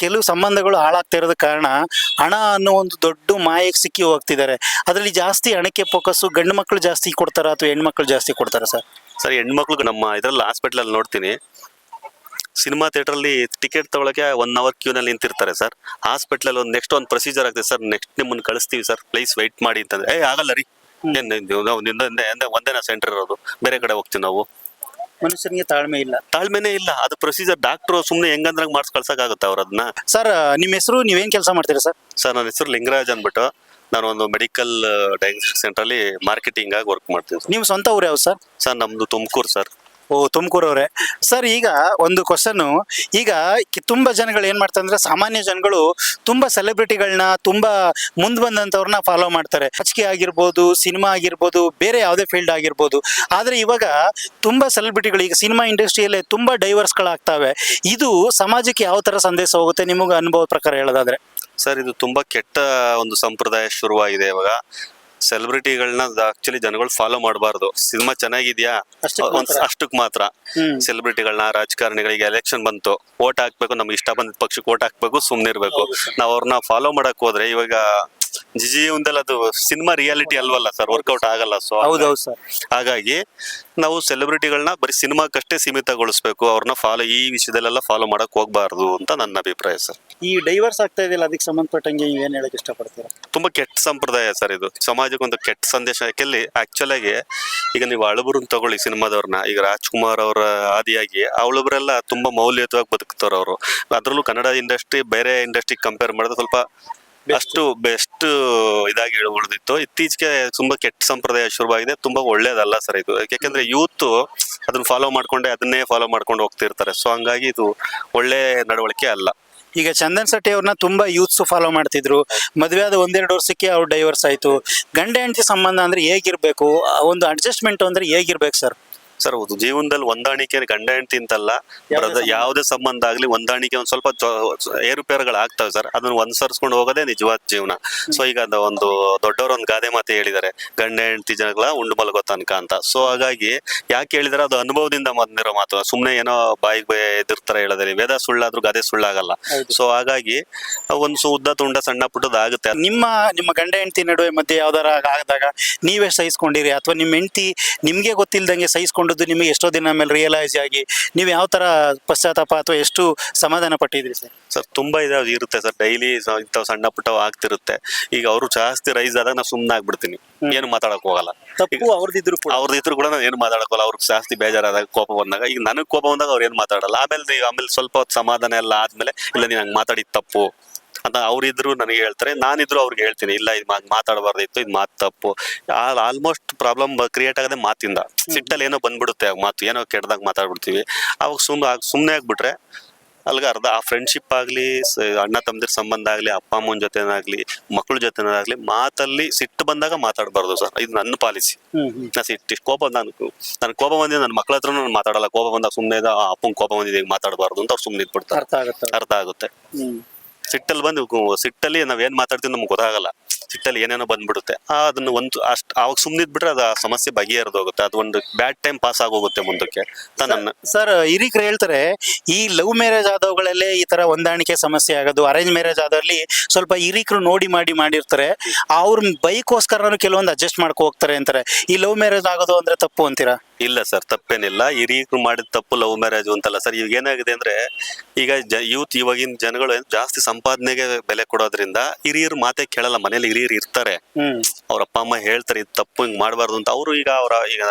ಕೆಲವು ಸಂಬಂಧಗಳು ಹಾಳಾಗ್ತಾ ಇರೋದ ಕಾರಣ ಹಣ ಅನ್ನೋ ಒಂದು ದೊಡ್ಡ ಮಾಯಕ್ಕೆ ಸಿಕ್ಕಿ ಹೋಗ್ತಿದ್ದಾರೆ. ಅದರಲ್ಲಿ ಜಾಸ್ತಿ ಹಣಕ್ಕೆ ಫೋಕಸ್ಸು ಗಂಡು ಮಕ್ಕಳು ಜಾಸ್ತಿ ಕೊಡ್ತಾರ ಅಥವಾ ಹೆಣ್ಮಕ್ಳು ಜಾಸ್ತಿ ಕೊಡ್ತಾರ ಸರ್? ಸರ್ ಹೆಣ್ಮಕ್ಳಿಗೆ ನಮ್ಮ ಇದರಲ್ಲಿ ಹಾಸ್ಪಿಟ್ಲಲ್ಲಿ ನೋಡ್ತೀನಿ. ಸಿನಿಮಾ ಥಿಯೇಟ್ರಲ್ಲಿ ಟಿಕೆಟ್ ತೊಗೊಳಕ್ಕೆ ಒನ್ ಅವರ್ ಕ್ಯೂನಲ್ಲಿ ನಿಂತಿರ್ತಾರೆ ಸರ್. ಹಾಸ್ಪಿಟ್ಲಲ್ಲಿ ಒಂದು ನೆಕ್ಸ್ಟ್ ಒಂದು ಪ್ರೊಸೀಜರ್ ಆಗ್ತದೆ ಸರ್. ನೆಕ್ಸ್ಟ್ ನಿಮ್ಮನ್ನು ಕಳಿಸ್ತೀವಿ ಸರ್. ಪ್ಲೀಸ್ ವೆಯ್ಟ್ ಮಾಡಿ ಅಂತಂದ್ರೆ. ಏ ಆಗಲ್ಲ ರೀ. ಒಂದೇನಾ ಸೆಂಟರ್ ಇರೋದು. ಬೇರೆ ಕಡೆ ಹೋಗ್ತೀವಿ ನಾವು. ಮನುಷ್ಯನಿಗೆ ತಾಳ್ಮೆ ಇಲ್ಲ. ತಾಳ್ಮೆನೇ ಇಲ್ಲ. ಅದು ಪ್ರೊಸೀಜರ್ ಡಾಕ್ಟರ್ ಸುಮ್ಮನೆ ಹೆಂಗಂದ್ರಂಗೆ ಮಾಡ್ಸ್ ಕಳ್ಸಕ್ಕಾಗುತ್ತೆ ಅವ್ರು ಅದನ್ನ ಸರ್ ನಿಮ್ಮ ಹೆಸರು ನೀವೇನ್ ಕೆಲಸ ಮಾಡ್ತೀರಾ ಸರ್ ಸರ್ ನನ್ನ ಹೆಸರು ಲಿಂಗರಾಜ್ ಅಂದ್ಬಿಟ್ಟು. ನಾನು ಒಂದು ಮೆಡಿಕಲ್ ಡಯಾಗ್ನೋಸ್ಟಿಕ್ ಸೆಂಟರ್ ಅಲ್ಲಿ ಮಾರ್ಕೆಟಿಂಗ್ ಆಗಿ ವರ್ಕ್ ಮಾಡ್ತೀನಿ ನಿಮ್ಮ ಸ್ವಂತ ಊರು ಯಾವ್ದು ಸರ್ ಸರ್ ನಮ್ದು ತುಮಕೂರು ಸರ್ ಓ ತುಮಕೂರವ್ರೆ ಸರ್, ಈಗ ಒಂದು ಕ್ವಶನ್ ಈಗ ತುಂಬಾ ಜನಗಳು ಏನ್ ಮಾಡ್ತಾರೆ ಸಾಮಾನ್ಯ ಜನಗಳು ತುಂಬಾ ಸೆಲೆಬ್ರಿಟಿಗಳನ್ನ ತುಂಬಾ ಮುಂದ್ ಬಂದಂತವ್ರನ್ನ ಫಾಲೋ ಮಾಡ್ತಾರೆ. ರಾಜಕೀಯ ಆಗಿರ್ಬೋದು ಸಿನಿಮಾ ಆಗಿರ್ಬೋದು, ಬೇರೆ ಯಾವುದೇ ಫೀಲ್ಡ್ ಆಗಿರ್ಬೋದು. ಆದ್ರೆ ಇವಾಗ ತುಂಬಾ ಸೆಲೆಬ್ರಿಟಿಗಳು ಈಗ ಸಿನಿಮಾ ಇಂಡಸ್ಟ್ರಿಯಲ್ಲೇ ತುಂಬಾ ಡೈವರ್ಸ್ಗಳಾಗ್ತವೆ ಇದು ಸಮಾಜಕ್ಕೆ ಯಾವ ತರ ಸಂದೇಶ ಹೋಗುತ್ತೆ? ನಿಮಗೆ ಅನುಭವ ಪ್ರಕಾರ ಹೇಳೋದಾದ್ರೆ. ಸರ್, ಇದು ತುಂಬಾ ಕೆಟ್ಟ ಒಂದು ಸಂಪ್ರದಾಯ ಶುರುವಾಗಿದೆ ಇವಾಗ. ಸೆಲೆಬ್ರಿಟಿಗಳನ್ನ ಆಕ್ಚುಲಿ ಜನಗಳು ಫಾಲೋ ಮಾಡಬಾರ್ದು. ಸಿನಿಮಾ ಚೆನ್ನಾಗಿದ್ಯಾ? ಅಷ್ಟಕ್ಕೆ ಒಂದ್ ಮಾತ್ರ. ಮಾತ್ರ. ಸೆಲೆಬ್ರಿಟಿಗಳನ್ನ ರಾಜಕಾರಣಿಗಳಿಗೆ ಎಲೆಕ್ಷನ್ ಬಂತು. ಓಟ್ ಹಾಕ್ಬೇಕು ನಮ್ಗೆ ಇಷ್ಟ ಬಂದ ಪಕ್ಷಕ್ಕೆ ಓಟ್ ಹಾಕ್ಬೇಕು ಸುಮ್ನೆ ಇರ್ಬೇಕು ನಾವ್ ಅವ್ರನ್ನ ಫಾಲೋ ಮಾಡಕ್ ಹೋದ್ರೆ ಇವಾಗ ಜೀವನದಲ್ಲಿ ಅದು ಸಿನಿಮಾ ರಿಯಾಲಿಟಿ ಅಲ್ವಲ್ಲ ಸರ್ ವರ್ಕೌಟ್ ಆಗಲ್ಲ ಸೊ ಹೌದೌದು ಸರ್. ಹಾಗಾಗಿ ನಾವು ಸೆಲೆಬ್ರಿಟಿಗಳನ್ನ ಬರೀ ಸಿನಿಮಾಕ್ಕಷ್ಟೇ ಸೀಮಿತಗೊಳಿಸ್ಬೇಕು ಅವ್ರನ್ನ ಫಾಲೋ ಈ ವಿಷಯದಲ್ಲೆಲ್ಲ ಫಾಲೋ ಮಾಡಕ್ ಹೋಗ್ಬಾರ್ದು ಅಂತ ನನ್ನ ಅಭಿಪ್ರಾಯ ಸರ್. ಈ ಡೈವರ್ಸ್ ಆಗ್ತಾ ಇದೆಯಲ್ಲ ಅದಕ್ಕೆ ಸಂಬಂಧಪಟ್ಟಂಗೆ ನೀವು ಏನ್ ಹೇಳಕ್ ಇಷ್ಟಪಡ್ತೀರಾ? ತುಂಬಾ ಕೆಟ್ಟ ಸಂಪ್ರದಾಯ ಸರ್ ಇದು. ಸಮಾಜಕ್ಕೆ ಒಂದು ಕೆಟ್ಟ ಸಂದೇಶ ಯಾಕೆಲ್ಲಿ ಆಕ್ಚುಲ್ ಆಗಿ ಈಗ ನೀವು ಅಳುಬರನ್ನ ತಗೊಳ್ಳಿ ಸಿನಿಮಾದವ್ರನ್ನ ಈಗ ರಾಜ್ಕುಮಾರ್ ಅವರ ಆದಿಯಾಗಿ ಅವಳೊಬ್ರೆಲ್ಲ ತುಂಬಾ ಮೌಲ್ಯಯುತವಾಗಿ ಬದುಕ್ತಾರ ಅವರು ಅದ್ರಲ್ಲೂ ಕನ್ನಡ ಇಂಡಸ್ಟ್ರಿ ಬೇರೆ ಇಂಡಸ್ಟ್ರಿ ಕಂಪೇರ್ ಮಾಡಿದ್ರೆ ಸ್ವಲ್ಪ ಅಷ್ಟು ಬೆಸ್ಟ್ ಇದಾಗಿ ಉಳಿದಿತ್ತು ಇತ್ತೀಚೆಗೆ ತುಂಬಾ ಕೆಟ್ಟ ಸಂಪ್ರದಾಯ ಶುರುವಾಗಿದೆ. ತುಂಬಾ ಒಳ್ಳೇದಲ್ಲ ಸರ್ ಇದು. ಯಾಕೆಂದ್ರೆ ಯೂತ್ ಅದನ್ನ ಫಾಲೋ ಮಾಡ್ಕೊಂಡೆ ಅದನ್ನೇ ಫಾಲೋ ಮಾಡ್ಕೊಂಡು ಹೋಗ್ತಿರ್ತಾರೆ. ಸೊ ಹಂಗಾಗಿ ಇದು ಒಳ್ಳೆ ನಡವಳಿಕೆ ಅಲ್ಲ. ಈಗ ಚಂದನ್ ಶೆಟ್ಟಿ ಅವ್ರನ್ನ ತುಂಬಾ ಯೂತ್ಸ್ ಫಾಲೋ ಮಾಡ್ತಿದ್ರು. ಮದುವೆ ಆದ ಒಂದೆರಡು ವರ್ಷಕ್ಕೆ ಅವ್ರು ಡೈವರ್ಸ್ ಆಯ್ತು. ಗಂಡ ಹೆಂಡತಿ ಸಂಬಂಧ ಅಂದ್ರೆ ಹೇಗಿರ್ಬೇಕು? ಒಂದು ಅಡ್ಜಸ್ಟ್ಮೆಂಟ್ ಅಂದ್ರೆ ಹೇಗಿರ್ಬೇಕು ಸರ್ ಸರ್ ಹೌದು ಜೀವನದಲ್ಲಿ ಹೊಂದಾಣಿಕೆ ಗಂಡ ಹೆಂಡತಿ ಅಂತಲ್ಲ ಯಾವ್ದೇ ಸಂಬಂಧ. ಆಗ್ಲಿ ಹೊಂದಾಣಿಕೆ ಒಂದ್ ಸ್ವಲ್ಪ ಏರುಪೇರುಗಳು ಆಗ್ತವೆ ಸರ್. ಅದನ್ನ ಒಂದ್ಸರ್ಸ್ಕೊಂಡು ಹೋಗೋದೇ ನಿಜವಾದ ಜೀವನ. ಸೊ ಈಗ ಅದ ಒಂದು ದೊಡ್ಡವರು ಒಂದು ಗಾದೆ ಮಾತೆ ಹೇಳಿದ್ದಾರೆ ಗಂಡ ಹೆಂಡತಿ ಜನಗಳ ಉಂಡು ಮಲಗೋ ತನಕ ಅಂತ. ಸೊ ಹಾಗಾಗಿ ಯಾಕೆ ಹೇಳಿದ್ರೆ ಅದು ಅನುಭವದಿಂದ ಬಂದಿರೋ ಮಾತು. ಸುಮ್ನೆ ಏನೋ ಬಾಯಿಗೆ ಎದುರ್ತಾರೆ ಹೇಳೋದ್ರಿ ವೇದ ಸುಳ್ಳಾದ್ರೂ ಗಾದೆ ಸುಳ್ಳಾಗಲ್ಲ. ಸೊ ಹಾಗಾಗಿ ಒಂದು ಸು ಉದ್ದ ತುಂಡ ಸಣ್ಣ ಪುಟ್ಟದ ಆಗುತ್ತೆ. ನಿಮ್ಮ ನಿಮ್ಮ ಗಂಡ ಹೆಂಡತಿ ನಡುವೆ ಮಧ್ಯೆ ಯಾವ್ದಾರ ಆದಾಗ ನೀವೇ ಸಹಿಸ್ಕೊಂಡಿರಿ? ಅಥವಾ ನಿಮ್ಮ ಹೆಂಡತಿ ನಿಮ್ಗೆ ಗೊತ್ತಿಲ್ದಂಗೆ ಸಹಿಸ್ಕೊಂಡದ್ದು ನಿಮಗೆ ಎಷ್ಟೋ ದಿನ ಮೇಲೆ ರಿಯಲೈಸ್ ಆಗಿ ನೀವು ಯಾವ ತರ ಪಶ್ಚಾತ್ತಾಪ ಅಥವಾ ಎಷ್ಟು ಸಮಾಧಾನ ಪಟ್ಟಿದ್ರಿ ಸರ್? ಸರ್ ತುಂಬಾ ಇದಾಗಿ ಇರುತ್ತೆ ಸರ್ ಡೈಲಿ ಇಂಥವು ಸಣ್ಣ ಪುಟ್ಟವು ಆಗ್ತಿರುತ್ತೆ. ಈಗ ಅವರು ಜಾಸ್ತಿ ರೈಸ್ ಆದಾಗ ನಾವು ಸುಮ್ಮನೆ ಆಗ್ಬಿಡ್ತೀನಿ. ಏನು ಮಾತಾಡಕ್ ಹೋಗಲ್ಲ. ತಪ್ಪು ಅವ್ರದಿದ್ರು ಕೂಡ. ಅವ್ರದ್ದು ಇದ್ರು ಕೂಡ ನಾನು ಏನು ಮಾತಾಡಕೋಲ್ಲ ಅವ್ರಿಗೆ ಜಾಸ್ತಿ ಬೇಜಾರಾದಾಗ ಕೋಪ ಬಂದಾಗ ಈಗ ನನಗೆ ಕೋಪ ಬಂದಾಗ ಅವ್ರು ಏನು ಮಾತಾಡಲ್ಲ. ಆಮೇಲೆ ಆಮೇಲೆ ಸ್ವಲ್ಪ ಹೊತ್ತು ಸಮಾಧಾನ ಎಲ್ಲ ಆದ್ಮೇಲೆ ಇಲ್ಲ ನೀನು ಹಂಗೆ ಮಾತಾಡಿದ್ ತಪ್ಪು. ಅಂತ ಅವ್ರಿದ್ರು ನನಗೆ ಹೇಳ್ತಾರೆ ನಾನಿದ್ರು ಅವ್ರಿಗೆ ಹೇಳ್ತೀನಿ ಇಲ್ಲ ಇದು ಮಾತಾಡಬಾರ್ದಿತ್ತು ಇದು ಮಾತು ತಪ್ಪು. ಆಲ್ಮೋಸ್ಟ್ ಪ್ರಾಬ್ಲಮ್ ಕ್ರಿಯೇಟ್ ಆಗದೆ ಮಾತಿಂದ. ಸಿಟ್ಟಲ್ಲಿ ಏನೋ ಬಂದ್ಬಿಡುತ್ತೆ ಮಾತು ಏನೋ ಕೆಟ್ಟದಾಗ ಮಾತಾಡ್ಬಿಡ್ತೀವಿ. ಅವಾಗ ಸುಮ್ ಸುಮ್ಮನೆ ಆಗ್ಬಿಟ್ರೆ ಅಲ್ಗ ಅರ್ಧ ಆ ಫ್ರೆಂಡ್ಶಿಪ್ ಆಗಲಿ ಅಣ್ಣ ತಮ್ಮದಿರ ಸಂಬಂಧ ಆಗಲಿ ಅಪ್ಪ ಅಮ್ಮನ ಜೊತೆನಾಗ್ಲಿ ಮಕ್ಕಳ ಜೊತೆನಾಗ್ಲಿ ಮಾತಲ್ಲಿ ಸಿಟ್ಟು ಬಂದಾಗ ಮಾತಾಡಬಾರ್ದು ಸರ್. ಇದು ನನ್ನ ಪಾಲಿಸಿ. ನಾ ಸಿಟ್ಟು ಕೋಪ ನಾನು ನನ್ನ ಕೋಪ ಬಂದಿದೆ ನನ್ನ ಮಕ್ಳ ಹತ್ರ ನಾನು ಮಾತಾಡಲ್ಲ. ಕೋಪ ಬಂದಾಗ ಸುಮ್ಮನೆ ಅಪ್ಪಂಗೆ ಕೋಪ ಬಂದಿದೆ ಮಾತಾಡಬಾರ್ದು ಅಂತ ಅವ್ರು ಸುಮ್ಮನೆ ಇಟ್ಬಿಡ್ತಾರೆ ಅರ್ಥ ಆಗುತ್ತೆ. ಅರ್ಥ ಆಗುತ್ತೆ. ಹ್ಮ್. ಸಿಟ್ಟಲ್ಲಿ ಬಂದು ಸಿಟ್ಟಲ್ಲಿ ನಾವು ಏನು ಮಾತಾಡ್ತೀವಿ ನಮ್ಗೆ ಗೊತ್ತಾಗಲ್ಲ. ಸಿಟ್ಟಲ್ಲಿ ಏನೇನೋ ಬಂದ್ಬಿಡುತ್ತೆ. ಆ ಅದನ್ನ ಒಂದು ಅಷ್ಟು ಅವಾಗ ಸುಮ್ಮನೆ ಇದ್ಬಿಟ್ರೆ ಅದು ಆ ಸಮಸ್ಯೆ ಬಗೆಹರಿದೋಗುತ್ತೆ. ಅದು ಒಂದು ಬ್ಯಾಡ್ ಟೈಮ್ ಪಾಸ್ ಆಗೋಗುತ್ತೆ ಮುಂದಕ್ಕೆ. ನನ್ನ ಸರ್ ಹಿರಿಕರು ಹೇಳ್ತಾರೆ ಈ ಲವ್ ಮ್ಯಾರೇಜ್ ಆದವುಗಳಲ್ಲೇ ಈ ತರ ಹೊಂದಾಣಿಕೆ ಸಮಸ್ಯೆ ಆಗೋದು ಅರೇಂಜ್ ಮ್ಯಾರೇಜ್ ಆದಲ್ಲಿ ಸ್ವಲ್ಪ ಹಿರಿಕರು ನೋಡಿ ಮಾಡಿ ಮಾಡಿರ್ತಾರೆ. ಅವ್ರ ಬೈಕೋಸ್ಕರನೂ ಕೆಲವೊಂದು ಅಡ್ಜಸ್ಟ್ ಮಾಡ್ಕೊ ಹೋಗ್ತಾರೆ ಅಂತಾರೆ. ಈ ಲವ್ ಮ್ಯಾರೇಜ್ ಆಗೋದು ಅಂದ್ರೆ ತಪ್ಪು ಅಂತೀರಾ? ಇಲ್ಲ ಸರ್ ತಪ್ಪೇನಿಲ್ಲ. ಹಿರಿಯರು ಮಾಡಿದ ತಪ್ಪು ಲವ್ ಮ್ಯಾರೇಜ್ ಅಂತಲ್ಲ ಸರ್. ಈಗ ಏನಾಗಿದೆ ಅಂದ್ರೆ ಈಗ ಯೂತ್ ಇವಾಗಿನ ಜನಗಳು ಜಾಸ್ತಿ ಸಂಪಾದನೆಗೆ ಬೆಲೆ ಕೊಡೋದ್ರಿಂದ ಹಿರಿಯರು ಮಾತೆ ಕೇಳಲ್ಲ. ಮನೇಲಿ ಹಿರಿಯರು ಇರ್ತಾರೆ. ಅವ್ರ ಅಪ್ಪ ಅಮ್ಮ ಹೇಳ್ತಾರೆ ಇದು ತಪ್ಪು ಹಿಂಗ್ ಮಾಡಬಾರ್ದು ಅಂತ. ಅವರು ಈಗ ಅವರ ಈಗ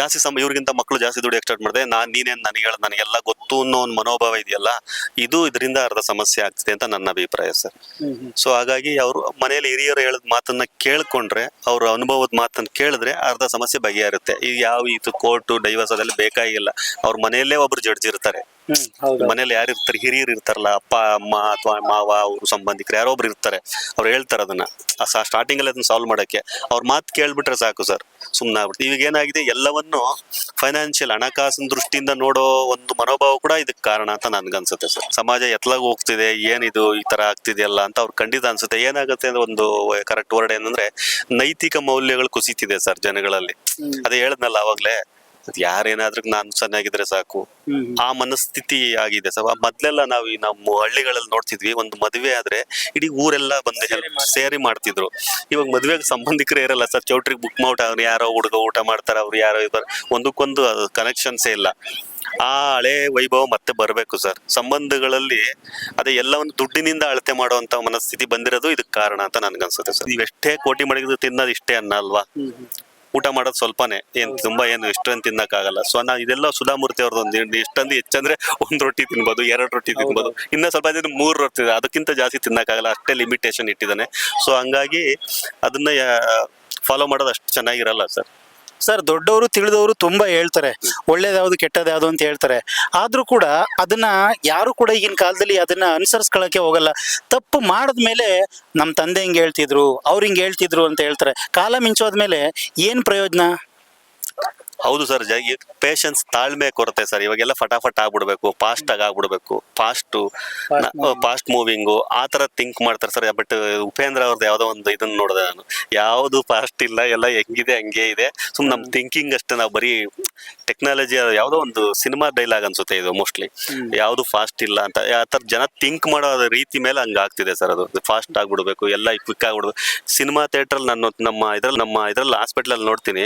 ಜಾಸ್ತಿ ಸಮ ಇವ್ರಿಗಿಂತ ಮಕ್ಕಳು ಜಾಸ್ತಿ ದುಡ್ಡು ಸ್ಟಾರ್ಟ್ ಮಾಡಿದೆ ನಾನ್ ನೀನೇನ್ ನನಗೆ ಹೇಳ ನನಗೆಲ್ಲ ಗೊತ್ತು ಅನ್ನೋ ಒಂದು ಮನೋಭಾವ ಇದೆಯಲ್ಲ ಇದು ಇದರಿಂದ ಅರ್ಧ ಸಮಸ್ಯೆ ಆಗ್ತಿದೆ ಅಂತ ನನ್ನ ಅಭಿಪ್ರಾಯ ಸರ್. ಸೊ ಹಾಗಾಗಿ ಅವರು ಮನೆಯಲ್ಲಿ ಹಿರಿಯರು ಹೇಳಿದ ಮಾತನ್ನ ಕೇಳ್ಕೊಂಡ್ರೆ ಅವ್ರ ಅನುಭವದ ಮಾತನ್ನ ಕೇಳಿದ್ರೆ ಅರ್ಧ ಸಮಸ್ಯೆ ಬಗೆಹರುತ್ತೆ. ಈಗ ಯಾವ ಇದು ಕೋರ್ಟು ಡೈವರ್ಸ್ ಅದೆಲ್ಲ ಬೇಕಾಗಿಲ್ಲ. ಅವ್ರ ಮನೆಯಲ್ಲೇ ಒಬ್ರು ಜಡ್ಜ್ ಇರ್ತಾರೆ. ಮನೇಲಿ ಯಾರು ಇರ್ತಾರೆ ಹಿರಿಯರು ಇರ್ತಾರಲ್ಲ ಅಪ್ಪ ಅಮ್ಮ ಅಥವಾ ಮಾವ ಅವ್ರ ಸಂಬಂಧಿಕರು ಯಾರೋ ಒಬ್ರು ಇರ್ತಾರೆ. ಅವ್ರು ಹೇಳ್ತಾರೆ ಅದನ್ನ. ಸ್ಟಾರ್ಟಿಂಗ್ ಅಲ್ಲಿ ಅದನ್ನ ಸಾಲ್ವ್ ಮಾಡಕ್ಕೆ. ಅವ್ರ ಮಾತು ಕೇಳ್ಬಿಟ್ರೆ ಸಾಕು ಸರ್. ಸುಮ್ಮನೆ ಆಗ್ಬಿಡ್ತು ಇವಾಗ ಏನಾಗಿದೆ ಎಲ್ಲವನ್ನು ಫೈನಾನ್ಷಿಯಲ್ ಹಣಕಾಸಿನ ದೃಷ್ಟಿಯಿಂದ ನೋಡೋ ಒಂದು ಮನೋಭಾವ ಕೂಡ ಇದಕ್ಕೆ ಕಾರಣ ಅಂತ ನನ್ಗನ್ಸುತ್ತೆ ಸರ್. ಸಮಾಜ ಎತ್ಲಾಗ ಹೋಗ್ತಿದೆ ಏನಿದು ಈ ತರ ಆಗ್ತಿದೆಯಲ್ಲ ಅಂತ ಅವ್ರು ಖಂಡಿತ ಅನ್ಸುತ್ತೆ. ಏನಾಗುತ್ತೆ ಅಂದ್ರೆ ಒಂದು ಕರೆಕ್ಟ್ ವರ್ಡ್ ಏನಂದ್ರೆ ನೈತಿಕ ಮೌಲ್ಯಗಳು ಕುಸಿತಿದೆ ಸರ್ ಜನಗಳಲ್ಲಿ. ಅದೇ ಹೇಳದ್ನಲ್ಲ ಅವಾಗ್ಲೇ ಯಾರೇನಾದ್ರೂ ನಾನು ಚೆನ್ನಾಗಿದ್ರೆ ಸಾಕು. ಆ ಮನಸ್ಥಿತಿ ಆಗಿದೆ. ಸರ್ ಮೊದ್ಲೆಲ್ಲ ನಾವು ಈ ನಮ್ಮ ಹಳ್ಳಿಗಳಲ್ಲಿ ನೋಡ್ತಿದ್ವಿ ಒಂದು ಮದುವೆ ಆದ್ರೆ ಇಡೀ ಊರೆಲ್ಲ ಬಂದು ಹೆಲ್ಪ್ ಸೇರಿ ಮಾಡ್ತಿದ್ರು. ಇವಾಗ ಮದುವೆಗೆ ಸಂಬಂಧಿಕರೇ ಇರಲ್ಲ ಸರ್ ಚೌಟ್ರಿಗೆ ಬುಕ್ ಮಾಡ್ಬಿಟ್ಟು ಅವ್ರು ಯಾರೋ ಹುಡುಗ ಊಟ ಮಾಡ್ತಾರೆ ಅವ್ರು ಯಾರೋ ಇದ್ದಾರೆ ಒಂದಕ್ಕೊಂದು ಕನೆಕ್ಷನ್ಸೇ ಇಲ್ಲ. ಆ ಹಳೆ ವೈಭವ ಮತ್ತೆ ಬರಬೇಕು ಸರ್. ಸಂಬಂಧಗಳಲ್ಲಿ ಅದೇ ಎಲ್ಲವನ್ನು ದುಡ್ಡಿನಿಂದ ಅಳತೆ ಮಾಡುವಂತ ಮನಸ್ಥಿತಿ ಬಂದಿರೋದು ಇದಕ್ಕೆ ಕಾರಣ ಅಂತ ನನ್ಗನ್ಸುತ್ತೆ ಸರ್. ನೀವು ಎಷ್ಟೇ ಕೋಟಿ ಮಡಗಿದ್ರು ತಿನ್ನೋದು ಇಷ್ಟೇ ಅನ್ನ ಅಲ್ವಾ? ಊಟ ಮಾಡೋದು ಸ್ವಲ್ಪನೇ. ಏನ್ ತುಂಬಾ ಏನು ಇಷ್ಟೊಂದು ತಿನ್ನಕ್ಕಾಗಲ್ಲ. ಸೊ ನಾ ಇದೆಲ್ಲ ಸುಧಾಮೂರ್ತಿ ಅವ್ರದ್ದು ಇಷ್ಟೊಂದು ಹೆಚ್ಚಂದ್ರೆ ಒಂದ್ ರೊಟ್ಟಿ ತಿನ್ಬೋದು ಎರಡು ರೊಟ್ಟಿ ತಿನ್ಬೋದು ಇನ್ನ ಸ್ವಲ್ಪ ಜನ ಮೂರು ರೊಟ್ಟಿ. ಅದಕ್ಕಿಂತ ಜಾಸ್ತಿ ತಿನ್ನಕ್ಕಾಗಲ್ಲ ಅಷ್ಟೇ ಲಿಮಿಟೇಷನ್ ಇಟ್ಟಿದ್ದಾನೆ. ಸೊ ಹಂಗಾಗಿ ಅದನ್ನ ಫಾಲೋ ಮಾಡೋದು ಅಷ್ಟು ಚೆನ್ನಾಗಿರಲ್ಲ ಸರ್. ಸರ್, ದೊಡ್ಡವರು ತಿಳಿದವರು ತುಂಬಾ ಹೇಳ್ತಾರೆ. ಒಳ್ಳೇದ್ಯಾವ್ದು ಕೆಟ್ಟದ್ಯಾವ್ದು ಅಂತ ಹೇಳ್ತಾರೆ. ಆದ್ರೂ ಕೂಡ ಅದನ್ನ ಯಾರು ಕೂಡ ಈಗಿನ ಕಾಲದಲ್ಲಿ ಅದನ್ನ ಅನುಸರಿಸ್ಕೊಳಕ್ಕೆ ಹೋಗಲ್ಲ. ತಪ್ಪು ಮಾಡಿದ್ಮೇಲೆ ನಮ್ಮ ತಂದೆ ಹಿಂಗೆ ಹೇಳ್ತಿದ್ರು, ಅವ್ರು ಹಿಂಗೆ ಹೇಳ್ತಿದ್ರು ಅಂತ ಹೇಳ್ತಾರೆ. ಕಾಲ ಮಿಂಚೋದ್ಮೇಲೆ ಏನು ಪ್ರಯೋಜನ? ಹೌದು ಸರ್ ಪೇಷನ್ಸ್ ತಾಳ್ಮೆ ಕೊರತೆ ಸರ್ ಇವಾಗೆಲ್ಲ ಫಟಾಫಟ್ ಆಗ್ಬಿಡ್ಬೇಕು ಫಾಸ್ಟ್ ಆಗಿ ಆಗ್ಬಿಡ್ಬೇಕು. ಫಾಸ್ಟ್ ಫಾಸ್ಟ್ ಮೂವಿಂಗು ಆ ತರ ಥಿಂಕ್ ಮಾಡ್ತಾರೆ ಸರ್ ಬಟ್ ಉಪೇಂದ್ರ ಅವ್ರದ್ದು ಯಾವ್ದೋ ಒಂದು ಇದನ್ನ ನೋಡಿದೆ ನಾನು. ಯಾವುದು ಫಾಸ್ಟ್ ಇಲ್ಲ ಎಲ್ಲ ಹೆಂಗಿದೆ ಹಂಗೆ ಇದೆ. ಸುಮ್ ನಮ್ ಥಿಂಕಿಂಗ್ ಅಷ್ಟೇ ನಾವು ಬರೀ ಟೆಕ್ನಾಲಜಿ ಯಾವ್ದೋ ಒಂದು ಸಿನಿಮಾ ಡೈಲಾಗ್ ಅನ್ಸುತ್ತೆ ಇದು ಮೋಸ್ಟ್ಲಿ ಯಾವ್ದು ಫಾಸ್ಟ್ ಇಲ್ಲ ಅಂತ ಆ ತರ ಜನ ಥಿಂಕ್ ಮಾಡೋ ರೀತಿ ಮೇಲೆ ಹಂಗ ಆಗ್ತಿದೆ ಸರ್ ಅದು. ಫಾಸ್ಟ್ ಆಗ್ಬಿಡ್ಬೇಕು ಎಲ್ಲ ಕ್ವಿಕ್ ಆಗ್ಬಿಡ್ಬೇಕು. ಸಿನಿಮಾ ಥಿಯೇಟರ್ ನಾನು ನಮ್ಮ ಇದ್ರಲ್ಲಿ ನಮ್ಮ ಇದ್ರಲ್ಲಿ ಹಾಸ್ಪಿಟ್ಲಲ್ಲಿ ನೋಡ್ತೀನಿ.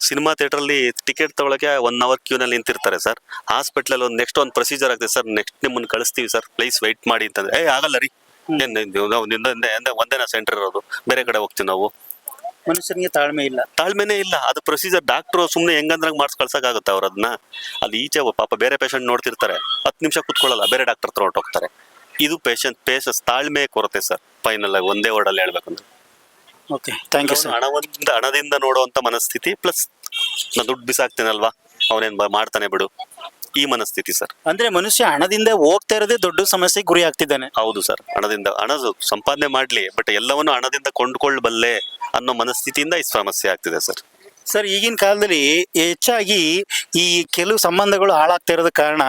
ಸಿನಿಮಾ ಥಿಯೇಟ್ರಲ್ಲಿ ಟಿಕೆಟ್ ತಗೊಳಕ್ಕೆ ಒನ್ ಅವರ್ ಕ್ಯೂನಲ್ಲಿ ನಿಂತಿರ್ತಾರೆ ಸರ್. ಹಾಸ್ಪಿಟ್ಲಲ್ಲಿ ಒಂದು ನೆಕ್ಸ್ಟ್ ಒಂದು ಪ್ರೊಸೀಜರ್ ಆಗ್ತದೆ ಸರ್. ನೆಕ್ಸ್ಟ್ ನಿಮ್ಮನ್ನು ಕಳಿಸ್ತೀವಿ ಸರ್. ಪ್ಲೀಸ್ ವೆಯ್ಟ್ ಮಾಡಿ ಅಂತಂದ್ರೆ ಏ ಆಗಲ್ಲ ರೀ. ಏನ್ ನೀವು- ನಾವು ನಿಂದ- ನಿಂದ- ನಿಂದ ಒಂದೇನಾ ಸೆಂಟರ್ ಇರೋದು. ಬೇರೆ ಕಡೆ ಹೋಗ್ತೀವಿ ನಾವು. ಮನುಷ್ಯನಿಗೆ ತಾಳ್ಮೆ ಇಲ್ಲ. ತಾಳ್ಮೆನೇ ಇಲ್ಲ. ಅದು ಪ್ರೊಸೀಜರ್ ಡಾಕ್ಟ್ರು ಸುಮ್ಮನೆ ಹೆಂಗಂದ್ರಂಗ್ ಮಾಡ್ಸ್ ಕಳ್ಸಕ್ಕಾಗುತ್ತೆ ಅವ್ರು ಅದನ್ನ ಅಲ್ಲಿ ಈಚೆ ಪಾಪ ಬೇರೆ ಪೇಷಂಟ್ ನೋಡ್ತಿರ್ತಾರೆ. ಹತ್ತು ನಿಮಿಷ ಕುತ್ಕೊಳ್ಳಲ್ಲ ಬೇರೆ ಡಾಕ್ಟರ್ ತಗೊಂಡು ಹೋಗ್ತಾರೆ ಇದು ಪೇಷಂಟ್ ಪೇಷಸ್ ತಾಳ್ಮೆ ಕೊರತೆ ಸರ್. ಫೈನಲ್ ಆಗಿ ಒಂದೇ ವರ್ಡಲ್ಲಿ ಹೇಳ್ಬೇಕಂದ್ರೆ. ಓಕೆ ಥ್ಯಾಂಕ್ ಯು ಸರ್ ಹಣದಿಂದ ಹಣದಿಂದ ನೋಡುವಂತ ಮನಸ್ಥಿತಿ ಪ್ಲಸ್ ನಾನು ದುಡ್ಡು ಬಿಸಾಕ್ತೇನಲ್ವಾ? ಅವನೇನ್ ಮಾಡ್ತಾನೆ ಬಿಡು. ಈ ಮನಸ್ಥಿತಿ ಸರ್ ಅಂದ್ರೆ ಮನುಷ್ಯ ಹಣದಿಂದ ಹೋಗ್ತಾ ಇರೋದೇ ದೊಡ್ಡ ಸಮಸ್ಯೆಗೆ ಗುರಿ ಆಗ್ತಿದ್ದಾನೆ. ಹೌದು ಸರ್ ಹಣದಿಂದ ಹಣ ಸಂಪಾದನೆ ಮಾಡ್ಲಿ ಬಟ್ ಎಲ್ಲವನ್ನು ಹಣದಿಂದ ಕೊಂಡ್ಕೊಳ್ಬಲ್ಲೆ ಅನ್ನೋ ಮನಸ್ಥಿತಿಯಿಂದ ಈ ಸಮಸ್ಯೆ ಆಗ್ತಿದೆ ಸರ್ ಸರ್ ಈಗಿನ ಕಾಲದಲ್ಲಿ ಹೆಚ್ಚಾಗಿ ಈ ಕೆಲವು ಸಂಬಂಧಗಳು ಹಾಳಾಗ್ತಾ ಇರೋದ ಕಾರಣ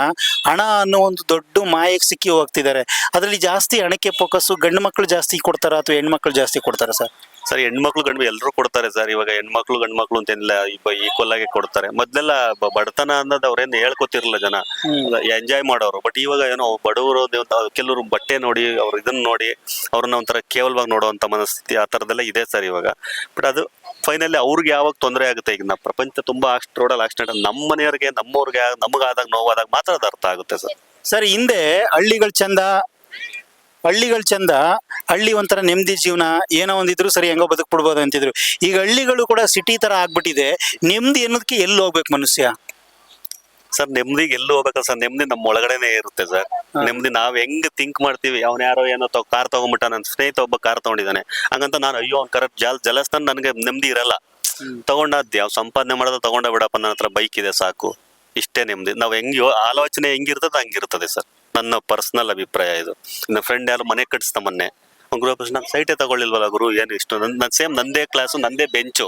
ಹಣ ಅನ್ನೋ ಒಂದು ದೊಡ್ಡ ಮಾಯಕ್ಕೆ ಸಿಕ್ಕಿ ಹೋಗ್ತಿದ್ದಾರೆ. ಅದರಲ್ಲಿ ಜಾಸ್ತಿ ಹಣಕ್ಕೆ ಫೋಕಸ್ಸು ಗಂಡು ಮಕ್ಕಳು ಜಾಸ್ತಿ ಕೊಡ್ತಾರ ಅಥವಾ ಹೆಣ್ಮಕ್ಳು ಜಾಸ್ತಿ ಕೊಡ್ತಾರ ಸರ್ ಸರ್ ಹೆಣ್ಮಕ್ಳು ಗಂಡು ಎಲ್ಲರೂ ಕೊಡ್ತಾರೆ ಸರ್. ಇವಾಗ ಹೆಣ್ಮಕ್ಳು ಗಂಡ್ಮಕ್ಳು ಅಂತೆಲ್ಲ ಈಕ್ವಲ್ ಆಗಿ ಕೊಡ್ತಾರೆ. ಮೊದ್ಲೆಲ್ಲ ಬ- ಬಡತನ ಅನ್ನೋದು ಅವ್ರೇನು ಹೇಳ್ಕೊತಿರ್ಲಿಲ್ಲ ಜನ. ಎಂಜಾಯ್ ಮಾಡೋರು. ಬಟ್ ಇವಾಗ ಏನೋ ಬಡವರು ಕೆಲವರು ಬಟ್ಟೆ ನೋಡಿ ಅವ್ರ ಇದನ್ನ ನೋಡಿ ಅವ್ರನ್ನ ಒಂಥರ ಕೇವಲವಾಗಿ ನೋಡುವಂತ ಮನಸ್ಥಿತಿ ಆ ಥರದ್ದೆಲ್ಲ ಇದೆ ಸರ್ ಇವಾಗ. ಬಟ್ ಅದು ಫೈನಲಿ ಅವ್ರಿಗೆ ಯಾವಾಗ ತೊಂದರೆ ಆಗುತ್ತೆ ಈಗ ನಮ್ಮ ಪ್ರಪಂಚ ತುಂಬಾ ಅಷ್ಟು ರೋಡಲ್ಲಿ ಆಕ್ಸಿಡೆಂಟ್ ನಮ್ಮ ಮನೆಯವ್ರಿಗೆ ನಮ್ಮವ್ರಿಗೆ ನಮಗಾದಾಗ ನೋವಾದಾಗ ಮಾತ್ರ ಅದು ಅರ್ಥ ಆಗುತ್ತೆ ಸರ್. ಸರ್ ಹಿಂದೆ ಹಳ್ಳಿಗಳು ಚಂದ ಹಳ್ಳಿಗಳು ಚಂದ ಹಳ್ಳಿ ಒಂಥರ ನೆಮ್ಮದಿ ಜೀವನ ಏನೋ ಒಂದಿದ್ರು ಸರಿ ಹೆಂಗೋ ಬದುಕ್ಬಿಡ್ಬೋದು ಅಂತಿದ್ರು. ಈಗ ಹಳ್ಳಿಗಳು ಕೂಡ ಸಿಟಿ ತರ ಆಗ್ಬಿಟ್ಟಿದೆ ನೆಮ್ಮದಿ ಅನ್ನೋದಕ್ಕೆ ಎಲ್ಲಿ ಹೋಗ್ಬೇಕು ಮನುಷ್ಯ? ಸರ್ ನೆಮ್ಮದಿಗೆ ಎಲ್ಲೂ ಹೋಗ್ಬೇಕಲ್ಲ ಸರ್ ನೆಮ್ಮದಿ ನಮ್ಮ ಒಳಗಡೆನೆ ಇರುತ್ತೆ ಸರ್. ನೆಮ್ಮದಿ ನಾವ್ ಹೆಂಗ್ ಥಿಂಕ್ ಮಾಡ್ತೀವಿ ಅವ್ನ ಯಾರೋ ಏನೋ ಕಾರ್ ತಗೊಂಡ್ಬಿಟ್ಟ ನನ್ನ ಸ್ನೇಹಿತ ಒಬ್ಬ ಕಾರ್ ತಗೊಂಡಿದ್ದಾನೆ ಹಂಗಂತ ನಾನು ಅಯ್ಯೋ ಅವ್ನ್ ಕರೆಕ್ಟ್ ಜಲ್ ಜಲಸ್ತಾನ ನನಗೆ ನೆಮ್ಮದಿ ಇರಲ್ಲ. ತಗೊಂಡಾದ್ಯ ಯಾವ ಸಂಪಾದನೆ ಮಾಡೋದು ತಗೊಂಡ ಬಿಡಪ್ಪ ನನ್ನ ಹತ್ರ ಬೈಕ್ ಇದೆ ಸಾಕು. ಇಷ್ಟೇ ನೆಮ್ಮದಿ ನಾವ್ ಹೆಂಗ್ ಆಲೋಚನೆ ಹೆಂಗಿರ್ತದೆ ಹಂಗಿರ್ತದೆ ಸರ್. ನನ್ನ ಪರ್ಸನಲ್ ಅಭಿಪ್ರಾಯ ಇದು. ನನ್ನ ಫ್ರೆಂಡ್ ಯಾರು ಮನೆ ಕಟ್ಸ್ತ ಮೊನ್ನೆ. ಗುರು ನಾನು ಸೈಟೇ ತಗೊಳ್ಳಿಲ್ವಲ್ಲ ಗುರು, ಏನು ಇಷ್ಟು ನನ್ನ ಸೇಮ್ ನಂದೇ ಕ್ಲಾಸು ನಂದೇ ಬೆಂಚು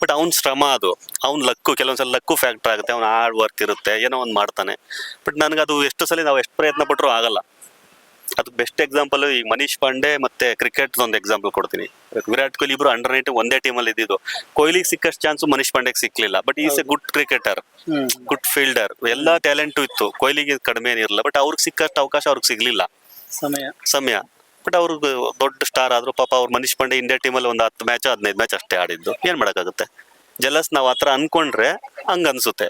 ಬಟ್ ಅವ್ನ ಶ್ರಮ ಅದು. ಅವ್ನ ಲಕ್ಕು, ಕೆಲವೊಂದ್ಸಲ ಲಕ್ಕು ಫ್ಯಾಕ್ಟರ್ ಆಗುತ್ತೆ, ಅವ್ನ ಹಾರ್ಡ್ ವರ್ಕ್ ಇರುತ್ತೆ, ಏನೋ ಒಂದು ಮಾಡ್ತಾನೆ. ಬಟ್ ನನಗೆ ಅದು ಎಷ್ಟು ಸಲ ನಾವು ಎಷ್ಟು ಪ್ರಯತ್ನ ಪಟ್ಟರು ಆಗಲ್ಲ. ಅದು ಬೆಸ್ಟ್ ಎಕ್ಸಾಂಪಲ್ ಈಗ ಮನೀಶ್ ಪಾಂಡೆ ಮತ್ತೆ ಕ್ರಿಕೆಟ್ ಒಂದು ಎಕ್ಸಾಂಪಲ್ ಕೊಡ್ತೀನಿ. ವಿರಾಟ್ ಕೊಹ್ಲಿ ಇಬ್ರು ಅಂಡರ್ ಒಂದೇ ಅಲ್ಲಿ ಇದ್ದಿದ್ದು. ಕೊಹ್ಲಿಗೆ ಸಿಕ್ಕಷ್ಟು ಚಾನ್ಸ್ ಮನೀಶ್ ಪಾಂಡೆಗೆ ಸಿಕ್ಲಿಲ್ಲ. But is a good cricketer good fielder ಎಲ್ಲಾ ಟ್ಯಾಲೆಂಟು ಇತ್ತು. ಕೊಹ್ಲಿಗೆ ಕಡಿಮೆ ಏನಿರಲಿಲ್ಲ ಬಟ್ ಅವ್ರಿಗೆ ಸಿಕ್ಕಷ್ಟು ಅವಕಾಶ ಅವ್ರಿಗೆ ಸಿಗ್ಲಿಲ್ಲ. ಸಮಯ. ಸಮಯ. ಬಟ್ ಅವ್ರಿಗೆ ದೊಡ್ಡ ಸ್ಟಾರ್ ಆದ್ರು ಪಾಪ ಅವ್ರು ಮನೀಶ್ ಪಾಂಡೆ ಇಂಡಿಯಾ ಟೀಮಲ್ಲಿ ಒಂದು ಹತ್ತು ಮ್ಯಾಚ್ ಹದಿನೈದು ಮ್ಯಾಚ್ ಅಷ್ಟೇ ಆಡಿದ್ದು. ಏನ್ ಮಾಡಕ್ಕಾಗುತ್ತೆ? ಜಲಸ್ ನಾವು ಆ ಥರ ಅನ್ಕೊಂಡ್ರೆ ಹಂಗ ಅನ್ಸುತ್ತೆ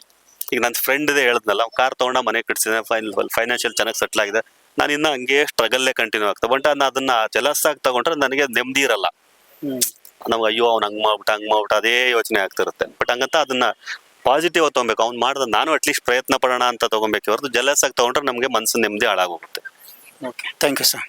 ಈಗ ನನ್ನ ಫ್ರೆಂಡ್ ಇದೆ ಹೇಳಿದ್ನಲ್ಲ ಕಾರ್ ತಗೊಂಡ ಮನೆ ಕಟ್ಸಿದೆ ಫೈನಲ್ ಫೈನಾನ್ಷಿಯಲ್ ಚೆನ್ನಾಗಿ ಸೆಟ್ಲ್ ಆಗಿದೆ. ನಾನು ಇನ್ನ ಹಂಗೆ ಸ್ಟ್ರಗಲ್ಲೇ ಕಂಟಿನ್ಯೂ ಆಗ್ತದೆ ಬಟ್ ನಾನು ಅದನ್ನ ಜಲಸ್ ಆಗಿ ತಗೊಂಡ್ರೆ ನನಗೆ ನೆಮ್ಮದಿ ಇರಲ್ಲ. ನಮ್ಗೆ ಅಯ್ಯೋ ಅವ್ನು ಹಂಗ್ ಮಾಡ್ಬಿಟ್ಟ ಹಂಗ್ ಮಾಡ್ಬಿಟ್ಟ ಅದೇ ಯೋಚನೆ ಆಗ್ತಿರುತ್ತೆ. ಬಟ್ ಹಂಗಂತ ಅದನ್ನ ಪಾಸಿಟಿವ್ ತಗೊಬೇಕು. ಅವ್ನು ಮಾಡಿದ ನಾನು ಅಟ್ಲೀಸ್ಟ್ ಪ್ರಯತ್ನ ಪಡೋಣ ಅಂತ ತಗೊಬೇಕು. ಹೊರತು ಜಲಸ್ ಆಗಿ ತಗೊಂಡ್ರೆ ನಮಗೆ ಮನಸ್ಸು ನೆಮ್ಮದಿ ಹಾಳಾಗೋಗುತ್ತೆ ಓಕೆ ಥ್ಯಾಂಕ್ ಯು ಸರ್